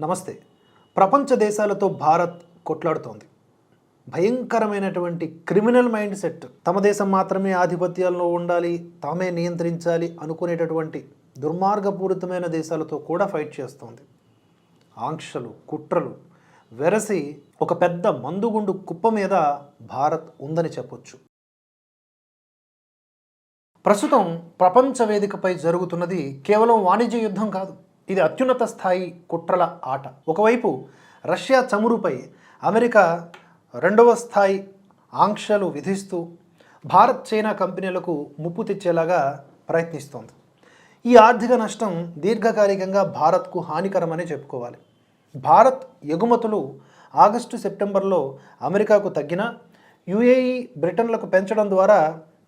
నమస్తే. ప్రపంచ దేశాలతో భారత్ కొట్లాడుతోంది. భయంకరమైనటువంటి క్రిమినల్ మైండ్ సెట్ తమ దేశం మాత్రమే ఆధిపత్యాల్లో ఉండాలి తామే నియంత్రించాలి అనుకునేటటువంటి దుర్మార్గపూరితమైన దేశాలతో కూడా ఫైట్ చేస్తోంది. ఆంక్షలు కుట్రలు వెరసి ఒక పెద్ద మందుగుండు కుప్ప మీద భారత్ ఉందని చెప్పొచ్చు. ప్రస్తుతం ప్రపంచ వేదికపై జరుగుతున్నది కేవలం వాణిజ్య యుద్ధం కాదు. ఇది అత్యున్నత స్థాయి కుట్రల ఆట. ఒకవైపు రష్యా చమురుపై అమెరికా రెండవ స్థాయి ఆంక్షలు విధిస్తూ భారత్ చైనా కంపెనీలకు ముప్పు తెచ్చేలాగా ప్రయత్నిస్తోంది. ఈ ఆర్థిక నష్టం దీర్ఘకాలికంగా భారత్కు హానికరమని చెప్పుకోవాలి. భారత్ ఎగుమతులు ఆగస్టు సెప్టెంబర్లో అమెరికాకు తగ్గిన యుఏఈ బ్రిటన్లకు పెంచడం ద్వారా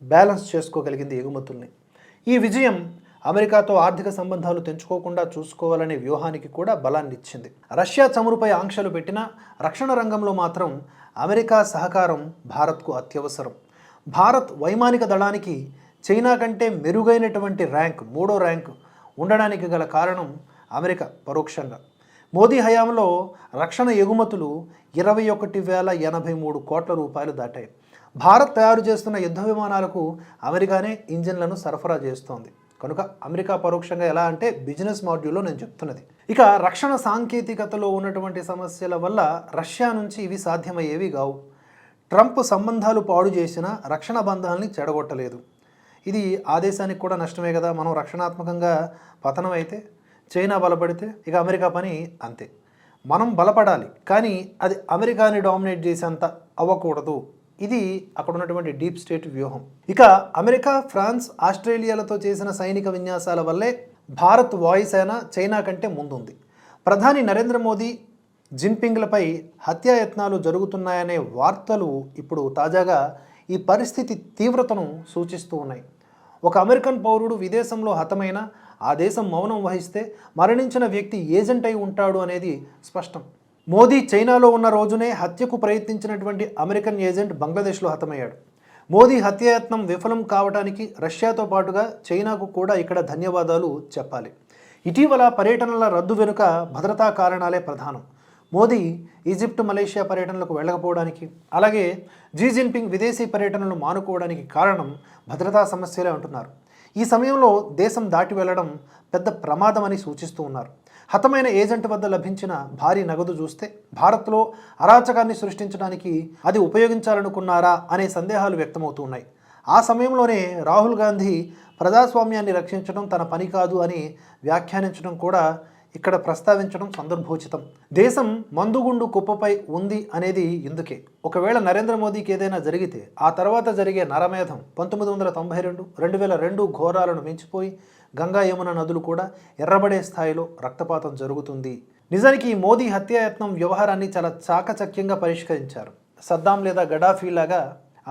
బ్యాలెన్స్ చేసుకోగలిగింది ఎగుమతుల్ని. ఈ విజయం అమెరికాతో ఆర్థిక సంబంధాలు తెంచుకోకుండా చూసుకోవాలనే వ్యూహానికి కూడా బలాన్ని ఇచ్చింది రష్యా చమురుపై ఆంక్షలు పెట్టినా రక్షణ రంగంలో మాత్రం అమెరికా సహకారం భారత్కు అత్యవసరం. భారత్ వైమానిక దళానికి చైనా కంటే మెరుగైనటువంటి ర్యాంక్ మూడో ర్యాంక్ ఉండడానికి గల కారణం అమెరికా పరోక్షంగా. మోదీ హయాంలో రక్షణ ఎగుమతులు ఇరవై ఒకటి వేల ఎనభై మూడు కోట్ల రూపాయలు దాటాయి. భారత్ తయారు చేస్తున్న యుద్ధ విమానాలకు అమెరికానే ఇంజిన్లను సరఫరా చేస్తోంది. కనుక అమెరికా పరోక్షంగా ఎలా అంటే బిజినెస్ మాడ్యూల్లో నేను చెప్తున్నది. ఇక రక్షణ సాంకేతికతలో ఉన్నటువంటి సమస్యల వల్ల రష్యా నుంచి ఇవి సాధ్యమయ్యేవి కావు. ట్రంప్ సంబంధాలు పాడు చేసిన రక్షణ బంధాలని చెడగొట్టలేదు. ఇది ఆ దేశానికి కూడా నష్టమే కదా మనం రక్షణాత్మకంగా పతనం అయితే చైనా బలపడితే ఇక అమెరికా పని అంతే. మనం బలపడాలి కానీ అది అమెరికాని డామినేట్ చేసేంత అవ్వకూడదు. ఇది అక్కడ ఉన్నటువంటి డీప్ స్టేట్ వ్యూహం. ఇక అమెరికా ఫ్రాన్స్ ఆస్ట్రేలియాలతో చేసిన సైనిక విన్యాసాల వల్లే భారత్ వాయుసేన చైనా కంటే ముందుంది. ప్రధాని నరేంద్ర మోదీ జిన్పింగ్లపై హత్యాయత్నాలు జరుగుతున్నాయనే వార్తలు ఇప్పుడు తాజాగా ఈ పరిస్థితి తీవ్రతను సూచిస్తూ ఉన్నాయి. ఒక అమెరికన్ పౌరుడు విదేశంలో హతమైన ఆ దేశం మౌనం వహిస్తే మరణించిన వ్యక్తి ఏజెంట్ అయి ఉంటాడు అనేది స్పష్టం. మోదీ చైనాలో ఉన్న రోజునే హత్యకు ప్రయత్నించినటువంటి అమెరికన్ ఏజెంట్ బంగ్లాదేశ్లో హతమయ్యాడు. మోదీ హత్యాయత్నం విఫలం కావడానికి రష్యాతో పాటుగా చైనాకు కూడా ఇక్కడ ధన్యవాదాలు చెప్పాలి. ఇటీవల పర్యటనల రద్దు వెనుక భద్రతా కారణాలే ప్రధానం. మోదీ ఈజిప్ట్ మలేషియా పర్యటనలకు వెళ్ళకపోవడానికి అలాగే జీ జిన్పింగ్ విదేశీ పర్యటనలు మానుకోవడానికి కారణం భద్రతా సమస్యలే అంటున్నారు. ఈ సమయంలో దేశం దాటి వెళ్ళడం పెద్ద ప్రమాదమని సూచిస్తూ ఉన్నారు. హతమైన ఏజెంట్ వద్ద లభించిన భారీ నగదు చూస్తే భారత్లో అరాచకాన్ని సృష్టించడానికి అది ఉపయోగించాలనుకున్నారా అనే సందేహాలు వ్యక్తమవుతున్నాయి. ఆ సమయంలోనే రాహుల్ గాంధీ ప్రజాస్వామ్యాన్ని రక్షించడం తన పని కాదు అని వ్యాఖ్యానించడం కూడా ఇక్కడ ప్రస్తావించడం సందర్భోచితం. దేశం మందుగుండు కుప్పపై ఉంది అనేది ఇందుకే. ఒకవేళ నరేంద్ర మోదీకి ఏదైనా జరిగితే ఆ తర్వాత జరిగే నరమేధం పంతొమ్మిది వందల తొంభై రెండు రెండు వేల రెండు ఘోరాలను మించిపోయి గంగా యమున నదులు కూడా ఎర్రబడే స్థాయిలో రక్తపాతం జరుగుతుంది. నిజానికి ఈ మోదీ హత్యాయత్నం వ్యవహారాన్ని చాలా చాకచక్యంగా పరిష్కరించారు. సద్దాం లేదా గడాఫీ లాగా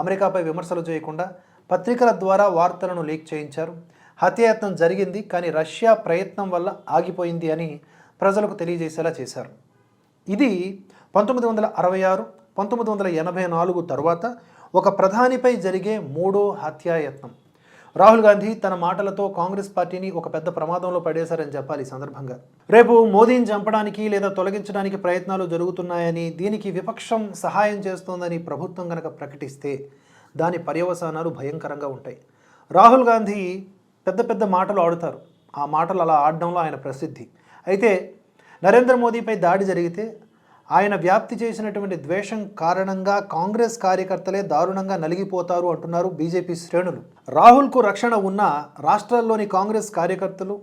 అమెరికాపై విమర్శలు చేయకుండా పత్రికల ద్వారా వార్తలను లీక్ చేయించారు. హత్యాయత్నం జరిగింది కానీ రష్యా ప్రయత్నం వల్ల ఆగిపోయింది అని ప్రజలకు తెలియజేసేలా చేశారు. ఇది పంతొమ్మిది వందల అరవై ఆరు పంతొమ్మిది వందల ఎనభై నాలుగు తర్వాత ఒక ప్రధానిపై జరిగే మూడో హత్యాయత్నం. రాహుల్ గాంధీ తన మాటలతో కాంగ్రెస్ పార్టీని ఒక పెద్ద ప్రమాదంలో పడేశారని చెప్పాలి ఈ సందర్భంగా. రేపు మోదీని చంపడానికి లేదా తొలగించడానికి ప్రయత్నాలు జరుగుతున్నాయని దీనికి విపక్షం సహాయం చేస్తోందని ప్రభుత్వం కనుక ప్రకటిస్తే దాని పర్యవసానాలు భయంకరంగా ఉంటాయి. రాహుల్ గాంధీ పెద్ద పెద్ద మాటలు ఆడుతారు. ఆ మాటలు అలా ఆడడంలో ఆయన ప్రసిద్ధి. అయితే నరేంద్ర మోదీపై దాడి జరిగితే ఆయన వ్యాప్తి చేసినటువంటి ద్వేషం కారణంగా కాంగ్రెస్ కార్యకర్తలే దారుణంగా నలిగిపోతారు అంటున్నారు బీజేపీ శ్రేణులు. రాహుల్కు రక్షణ ఉన్న రాష్ట్రాల్లోని కాంగ్రెస్ కార్యకర్తలు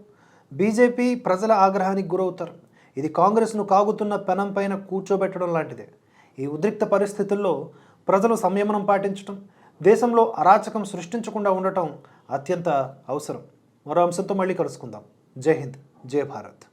బీజేపీ ప్రజల ఆగ్రహానికి గురవుతారు. ఇది కాంగ్రెస్ను కాగుతున్న పెనం పైన కూర్చోబెట్టడం లాంటిదే. ఈ ఉద్రిక్త పరిస్థితుల్లో ప్రజలు సంయమనం పాటించడం దేశంలో అరాచకం సృష్టించకుండా ఉండటం అత్యంత అవసరం. మరో అంశంతో మళ్ళీ కలుసుకుందాం. జై హింద్. జై భారత్.